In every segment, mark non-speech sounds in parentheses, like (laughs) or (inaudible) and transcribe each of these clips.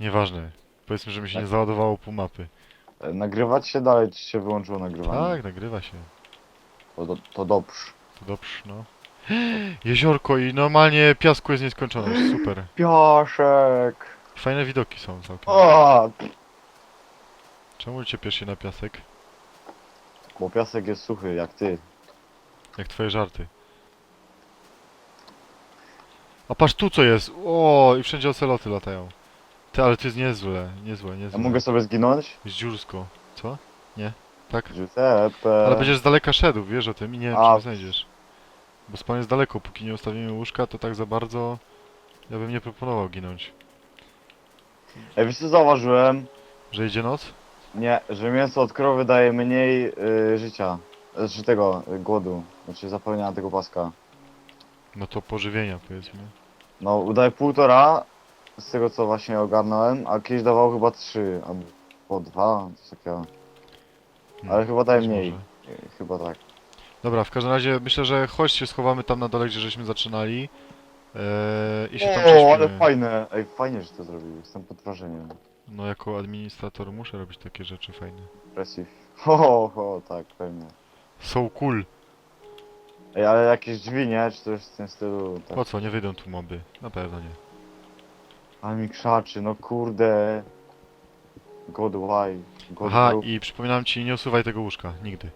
Nieważne. Powiedzmy, że mi się nie załadowało pół mapy. E, Nagrywać się dalej, czy się wyłączyło nagrywanie? Tak, nagrywa się. To, do, to dobrze. To dobrze, no. (gasps) Jeziorko i normalnie piasku jest nieskończoność, super. (gasps) Piaszek! Fajne widoki są całkiem. O! Czemu ciepiesz się na piasek? Bo piasek jest suchy, jak ty. Jak twoje żarty. A patrz tu co jest! O, i wszędzie oceloty latają. Ty, ale to jest niezłe, niezłe, Ja niezłe. mogę sobie zginąć? Jest dziursko. Co? Nie? Tak? Giuseppe. Ale będziesz z daleka szedł, wiesz o tym i nie wiem, A. czy mnie znajdziesz. Bo spawn jest daleko, póki nie ustawimy łóżka, to tak za bardzo... Ja bym nie proponował ginąć. Ej, wiesz co zauważyłem? Że idzie noc? Nie, że mięso od krowy daje mniej y, życia. Znaczy tego, y, głodu. Znaczy zapełniania tego paska. No to pożywienia, powiedzmy. No, udaje półtora, z tego co właśnie ogarnąłem, a kiedyś dawał chyba trzy, albo dwa, coś takiego. Hmm, Ale chyba daje być mniej. może. Chyba tak. Dobra, w każdym razie myślę, że chodź się schowamy tam na dole, gdzie żeśmy zaczynali. Eee, I się tam O, prześpimy. ale fajne. Ej, fajnie, że to zrobił. Jestem pod wrażeniem. No jako administrator muszę robić takie rzeczy fajne. Impressive. (laughs) Ho, ho, ho, tak, pewnie. So cool. Ej, ale jakieś drzwi, nie? Czy coś w tym stylu? Tak. Po co? Nie wyjdą tu moby. Na pewno nie. Ale mi krzaczy, no kurde. God why? God Aha, i przypominam ci, nie usuwaj tego łóżka. Nigdy.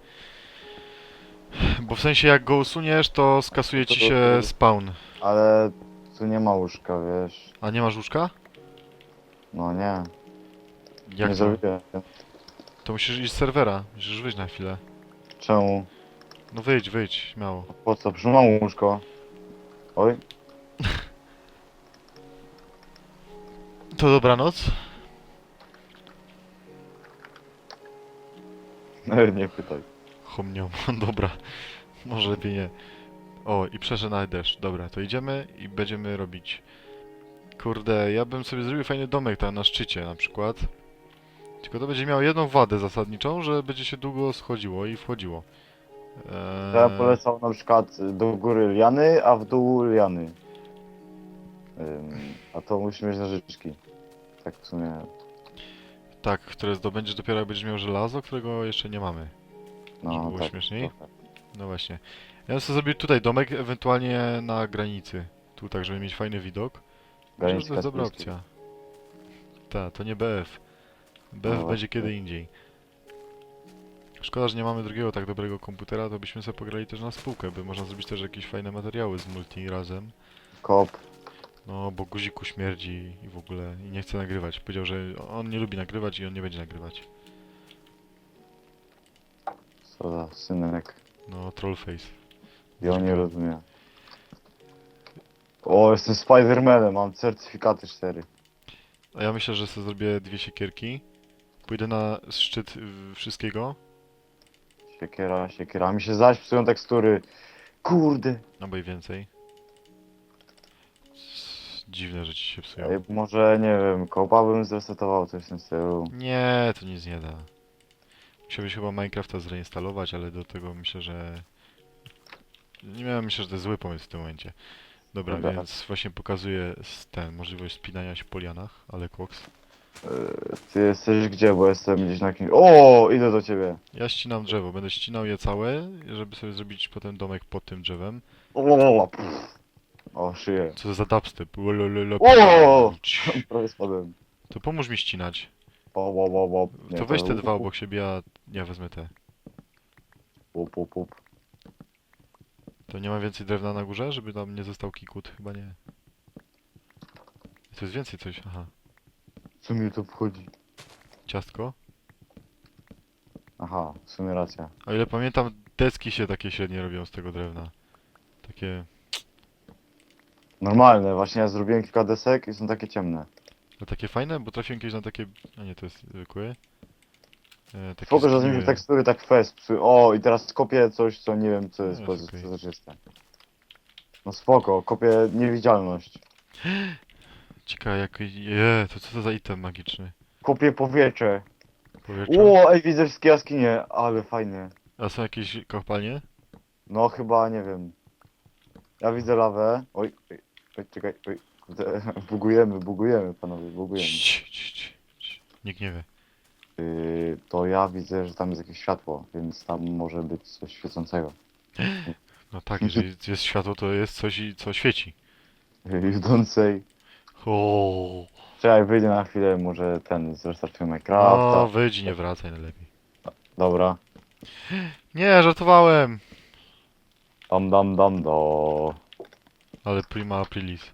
Bo w sensie jak go usuniesz, to skasuje ci się spawn. Ale tu nie ma łóżka, wiesz. A nie masz łóżka? No nie, Jak nie to? zrobię. To musisz iść z serwera. Musisz wyjść na chwilę. Czemu? No wyjdź, wyjdź, śmiało. Po co? Przecież mam łóżko. Oj, To dobranoc. nie pytaj. Homnią, (laughs) dobra. Może lepiej nie. O, i przeszedł na deszcz. Dobra, to idziemy i będziemy robić. Kurde, ja bym sobie zrobił fajny domek tam na szczycie na przykład. Tylko to będzie miało jedną wadę zasadniczą, że będzie się długo schodziło i wchodziło. Ja Eee, polecał na przykład do góry liany, a w dół liany. Ym, a to musi mieć nożyczki. Tak w sumie. tak, które zdobędziesz dopiero jak będziesz miał żelazo, którego jeszcze nie mamy. No, Żeby było tak, śmieszniej? trochę. No właśnie. Ja bym sobie zrobił tutaj domek, ewentualnie na granicy. Tu tak, żeby mieć fajny widok. Myślę, że to jest dobra opcja. Ta, to nie BF. BF No będzie właśnie. kiedy indziej. Szkoda, że nie mamy drugiego tak dobrego komputera, to byśmy sobie pograli też na spółkę, by można zrobić też jakieś fajne materiały z multi razem. Kop. No, bo guziku śmierdzi i w ogóle i nie chce nagrywać. Powiedział, że on nie lubi nagrywać i on nie będzie nagrywać. Co za synek. No, trollface. On nie rozumie. O, jestem Spidermanem, mam certyfikaty 4. A ja myślę, że sobie zrobię dwie siekierki. Pójdę na szczyt y, wszystkiego, Siekiera, siekiera. Mi się zaś psują tekstury. Kurde. albo i więcej. Dziwne, że ci się psują. Ej, może, nie wiem, kopa bym zresetował coś w tym stylu. Nie, to nic nie da. Musiałbyś chyba Minecrafta zreinstalować, ale do tego myślę, że... Nie miałem, myślę, że to jest zły pomysł w tym momencie. Dobra, Dobra. więc właśnie pokazuję s- ten, możliwość spinania się po lianach, ale koks. Yy, Ty jesteś gdzie, bo jestem gdzieś na kimś... O, idę do ciebie. Ja ścinam drzewo, będę ścinał je całe, żeby sobie zrobić potem domek pod tym drzewem. O, pff. O szyję. Co to za dubstep? O! Prawie spadłem. To pomóż mi ścinać. O, o, o, o. Nie, To weź te dwa obok siebie, a ja wezmę te. Łup, łup, łup. To nie ma więcej drewna na górze, żeby tam nie został kikut? Chyba nie. To jest więcej coś, aha. Co mi tu wchodzi? Ciastko? Aha, w sumie racja. O ile pamiętam, deski się takie średnie robią z tego drewna. Takie... Normalne, właśnie ja zrobiłem kilka desek i są takie ciemne. A takie fajne? Bo trafiłem kiedyś na takie... A nie, to jest zwykły. E, takie że się zgniłe. tekstury tak fest psuły. O, i teraz kopię coś, co nie wiem co jest, No, co, jest okej. czyste. No spoko, kopię niewidzialność. (gasps) Ciekawe jak... Je, to co to za item magiczny? Kopię powietrze. Powietrze? Ło, ej, widzę wszystkie jaskinie, ale fajnie. A są jakieś kopalnie? No chyba, nie wiem. Ja widzę lawę. Oj, oj, czekaj, oj. kurde, (laughs) Bugujemy, bugujemy, panowie, bugujemy. Cii, cii, cii, cii. Nikt nie wie. Yy, to ja widzę, że tam jest jakieś światło, więc tam może być coś świecącego. (gasps) No tak, jeżeli jest światło, to jest coś, i- co świeci. Judącej. O, Czekaj, wyjdę na chwilę, może ten, zrestartuję no, Minecrafta. wyjdź i nie wracaj najlepiej. Dobra. Nie, żartowałem! Dam, dam, dam, do. Ale prima aprilis.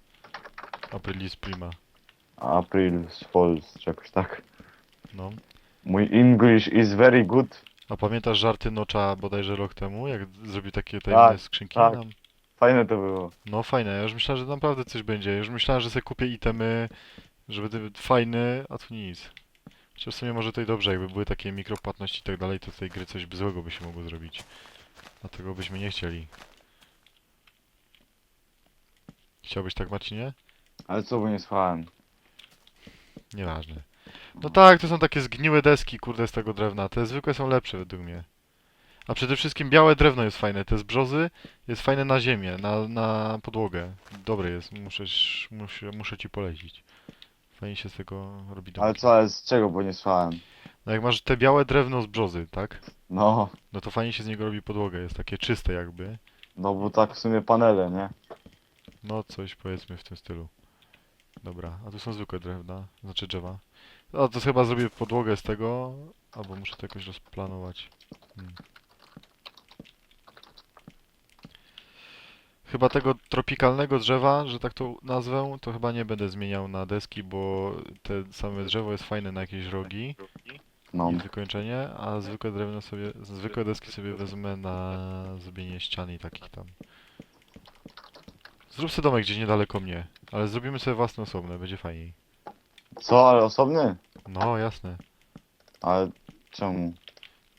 Aprilis prima. April Falls, czy jakoś tak. No. Mój English is very good. A pamiętasz żarty Nocza bodajże rok temu, jak zrobił takie tajemne Tak, skrzynki tak. nam? Fajne to było. No fajne, ja już myślałem, że naprawdę coś będzie. Już myślałem, że sobie kupię itemy, żeby będę fajny, a tu nic. Chociaż w sumie może to i dobrze, jakby były takie mikropłatności i tak dalej, to z tej gry coś by złego by się mogło zrobić. A tego byśmy nie chcieli. Chciałbyś tak, Marcinie? Ale co, bo nie słuchałem. Nieważne. No tak, to są takie zgniłe deski, kurde, z tego drewna. Te zwykłe są lepsze według mnie. A przede wszystkim białe drewno jest fajne. Te z brzozy jest fajne na ziemię, na, na podłogę. Dobre jest, muszę, muszę, muszę ci polecić. Fajnie się z tego robi Ale co, ale z czego, bo nie słuchałem? No jak masz te białe drewno z brzozy, tak? No, No to fajnie się z niego robi podłogę, jest takie czyste jakby. no bo tak w sumie panele, nie? No coś powiedzmy w tym stylu. Dobra, a tu są zwykłe drewna, znaczy drzewa. A to chyba zrobię podłogę z tego, albo muszę to jakoś rozplanować. Hmm. Chyba tego tropikalnego drzewa, że tak to nazwę, to chyba nie będę zmieniał na deski, bo te same drzewo jest fajne na jakieś rogi No. i wykończenie, a zwykłe drewno sobie, zwykłe deski sobie wezmę na zrobienie ściany i takich tam. Zrób sobie domek gdzieś niedaleko mnie, ale zrobimy sobie własne osobne, będzie fajniej. Co, ale osobny? No, jasne. Ale czemu?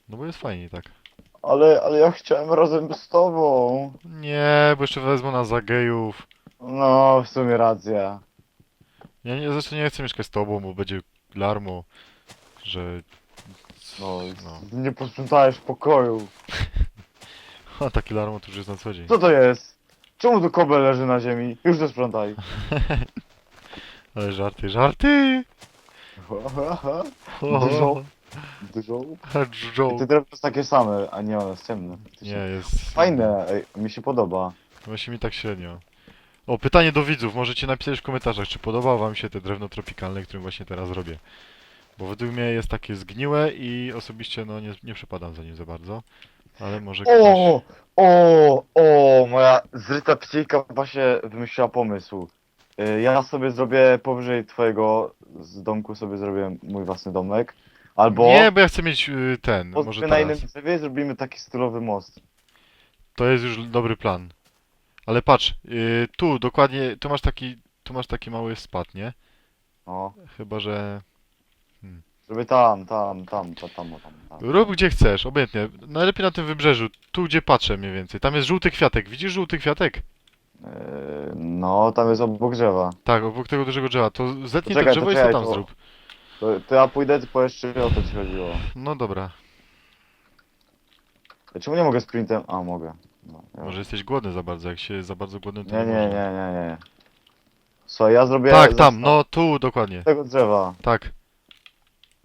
No bo jest fajniej, tak. Ale, ale ja chciałem razem z tobą. Nie, bo jeszcze wezmą nas za gejów. No, w sumie racja. Ja nie, zresztą nie chcę mieszkać z tobą, bo będzie larmo, że... No, No. nie posprzątałeś pokoju. (laughs) A taki larmo to już jest na co dzień. Co to jest? Czemu tu kobel leży na ziemi? Już to sprzątaj. (laughs) Ale żarty, żarty! Dużo. Dużo. Joe. Te drewno jest takie same, a nie, one jest ciemne. Nie, jest... Fajne, ej, mi się podoba. Właśnie mi tak średnio. O, pytanie do widzów. Możecie napisać w komentarzach, czy podoba wam się te drewno tropikalne, którym właśnie teraz robię. Bo według mnie jest takie zgniłe i osobiście no nie, nie przepadam za nim za bardzo. Ale może ktoś... O, o, o, moja zryta psiejka właśnie wymyśliła pomysł. Y, Ja sobie zrobię powyżej twojego z domku sobie zrobię mój własny domek. Albo Nie, bo ja chcę mieć y, ten, może sobie na innym drzewie zrobimy taki stylowy most. To jest już dobry plan. Ale patrz, y, tu dokładnie, tu masz taki, tu masz taki mały spad, nie? No, Chyba, że... żeby tam, tam, tam, tam, tam, tam. tam. Rób gdzie chcesz, obojętnie. Najlepiej na tym wybrzeżu, tu gdzie patrzę mniej więcej. Tam jest żółty kwiatek, widzisz żółty kwiatek? Yy, no, tam jest obok drzewa. Tak, obok tego dużego drzewa. To zetnij Poczekaj, to drzewo to i co tam to- zrób. To, to ja pójdę, ty powiesz, czy o to ci chodziło. No dobra. Czemu nie mogę sprintem? A, mogę. No, ja- Może jesteś głodny za bardzo, jak się za bardzo głodny to Nie, nie, można. nie, nie, nie. Słuchaj, ja zrobię... Tak, zestaw tam, no tu dokładnie. tego drzewa. Tak.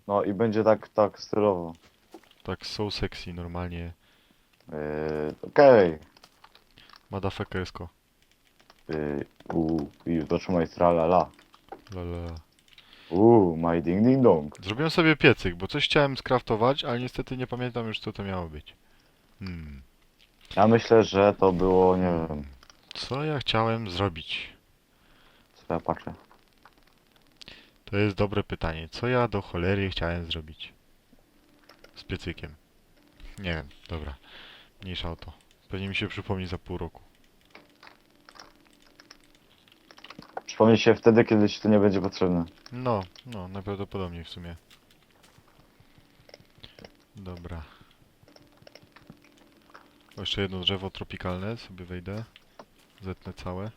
No i będzie tak, tak stylowo. Tak, so sexy, normalnie. Yy, Okej. Motherfuckersko. Yy, Uuu, i zatrzymaj tralala. La, la, la. Uuu, my ding ding dong. Zrobiłem sobie piecyk, bo coś chciałem skraftować, ale niestety nie pamiętam już co to miało być. Hmm. Ja myślę, że to było, nie wiem, Co ja chciałem zrobić? co ja patrzę. To jest dobre pytanie. Co ja do cholery chciałem zrobić? Z piecykiem. Nie wiem, dobra. Mniejsza o to. Pewnie mi się przypomni za pół roku. Przypomnij się wtedy, kiedy ci to nie będzie potrzebne. No, no, najprawdopodobniej w sumie. Dobra. O, jeszcze jedno drzewo tropikalne, sobie wejdę. Zetnę całe.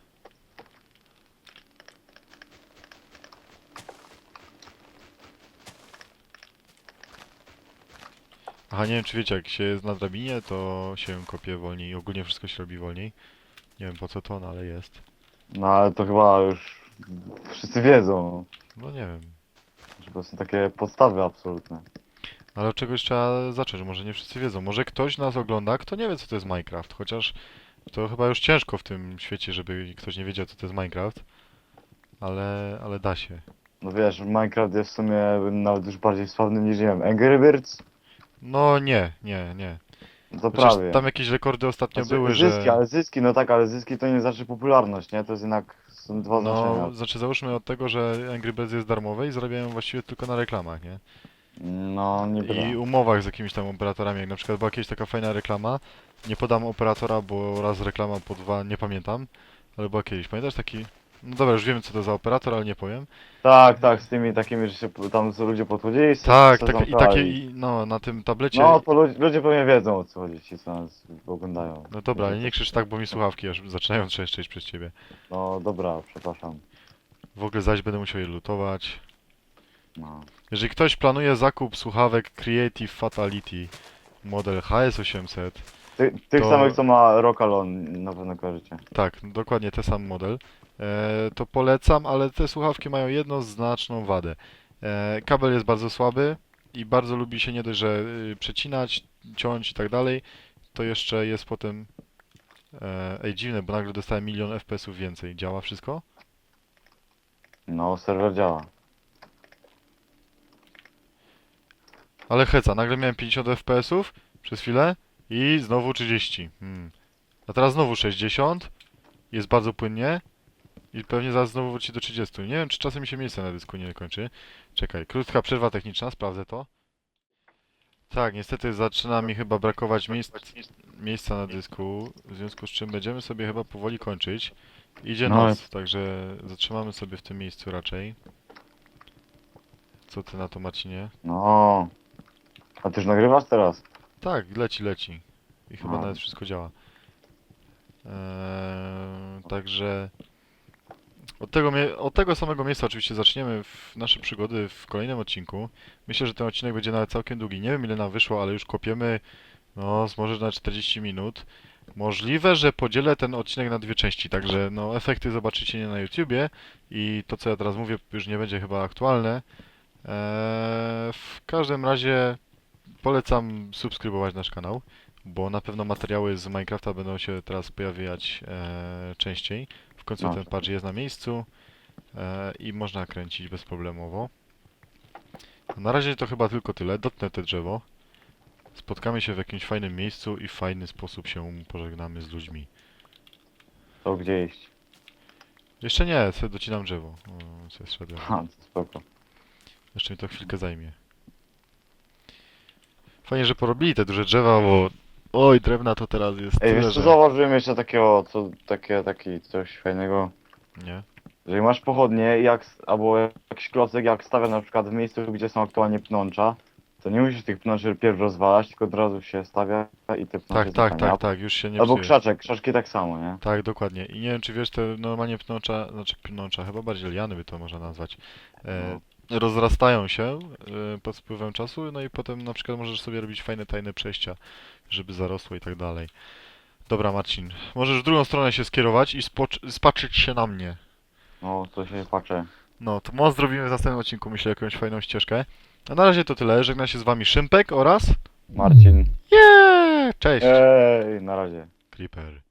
Aha, nie wiem czy wiecie, jak się jest na drabinie, to się kopie wolniej i ogólnie wszystko się robi wolniej. Nie wiem po co to, no ale jest. No ale to chyba już wszyscy wiedzą, No nie wiem. że to są takie podstawy absolutne. Ale od czegoś trzeba zacząć, może nie wszyscy wiedzą. Może ktoś nas ogląda, kto nie wie co to jest Minecraft, chociaż to chyba już ciężko w tym świecie, żeby ktoś nie wiedział co to jest Minecraft. Ale, ale da się. No wiesz, Minecraft jest w sumie nawet już bardziej sławny niż, nie wiem, Angry Birds? No nie, nie, nie. To Chociaż prawie. tam jakieś rekordy ostatnio Znaczy, były, zyski, że... ale zyski, no tak, ale zyski to nie znaczy popularność, nie? To jest jednak, są dwa znaczenia. No, znaczy załóżmy od tego, że Angry Birds jest darmowe i zarabiają właściwie tylko na reklamach, nie? No, nie I umowach z jakimiś tam operatorami, jak na przykład była jakaś taka fajna reklama, nie podam operatora, bo raz reklama, po dwa, nie pamiętam, ale była kiedyś, pamiętasz taki... No dobra, już wiemy co to za operator, ale nie powiem. Tak, tak, z tymi takimi, że się p- tam co ludzie podchodzili. se- Tak, se takie, i takie, i, no, na tym tablecie... No, to ludzie, ludzie pewnie wiedzą o co chodzi, ci co nas oglądają. No dobra, ale nie krzycz tak, bo mi słuchawki aż zaczynają trzeszczeć przez ciebie. No dobra, przepraszam. W ogóle zaś będę musiał je lutować. No. Jeżeli ktoś planuje zakup słuchawek Creative Fatality model HS800, Ty, tych To- samych co ma Rockalon, na pewno kojarzycie. tak, dokładnie ten sam model, e, to polecam, ale te słuchawki mają jednoznaczną wadę. E, kabel jest bardzo słaby i bardzo lubi się nie dość, że y, przecinać, ciąć i tak dalej, to jeszcze jest potem... E, ej, dziwne, bo nagle dostałem milion FPS-ów więcej. Działa wszystko? No, serwer działa. Ale heca, nagle miałem 50 FPS-ów przez chwilę i znowu 30. Hmm. A teraz znowu 60. Jest bardzo płynnie. I pewnie zaraz znowu wróci do 30. Nie wiem, czy czasem mi się miejsce na dysku nie kończy. Czekaj, krótka przerwa techniczna, sprawdzę to. Tak, niestety zaczyna mi chyba brakować miejsc, miejsca na dysku, w związku z czym będziemy sobie chyba powoli kończyć. Idzie No. noc, także zatrzymamy sobie w tym miejscu raczej. Co ty na to, Marcinie? No. A ty już nagrywasz teraz? Tak, leci, leci. I chyba nawet wszystko działa. Eee, także od tego, od tego samego miejsca oczywiście zaczniemy w nasze przygody w kolejnym odcinku. Myślę, że ten odcinek będzie nawet całkiem długi. Nie wiem ile nam wyszło, ale już kopiemy no może na 40 minut. Możliwe, że podzielę ten odcinek na dwie części, także no efekty zobaczycie nie na YouTubie i to co ja teraz mówię już nie będzie chyba aktualne. Eee, w każdym razie Polecam subskrybować nasz kanał, bo na pewno materiały z Minecrafta będą się teraz pojawiać e, częściej. W końcu No. ten patch jest na miejscu e, i można kręcić bezproblemowo. Na razie to chyba tylko tyle. Dotnę te drzewo. Spotkamy się w jakimś fajnym miejscu i w fajny sposób się pożegnamy z ludźmi. To gdzie iść? Jeszcze nie, sobie docinam drzewo. O, sobie. Ha, spoko. Jeszcze mi to chwilkę zajmie. Fajnie, że porobili te duże drzewa, bo oj, drewna to teraz jest Ej, tyle, wiesz co, że... zauważyłem jeszcze takiego, co, takie, taki coś fajnego. Nie? Jeżeli masz pochodnie i jak, s- albo jakiś klocek, jak stawia na przykład w miejscu, gdzie są aktualnie pnącza, to nie musisz tych pnączy pierw rozwalać, tylko od razu się stawia i te pnącze Tak, tak, tak, tak, już się nie Albo psuje. krzaczek, krzaczki tak samo, nie? Tak, dokładnie. I nie wiem, czy wiesz, te normalnie pnącza, znaczy pnącza, chyba bardziej liany by to można nazwać, e, rozrastają się e, pod wpływem czasu, no i potem na przykład możesz sobie robić fajne, tajne przejścia, żeby zarosło i tak dalej. Dobra, Marcin, możesz w drugą stronę się skierować i spocz- spatrzyć się na mnie. No, to się patrzę. No, to może zrobimy w następnym odcinku, myślę, jakąś fajną ścieżkę. A na razie to tyle. Żegna się z wami Szympek oraz... Marcin. Yeah! Cześć! Ej, na razie. Creeper.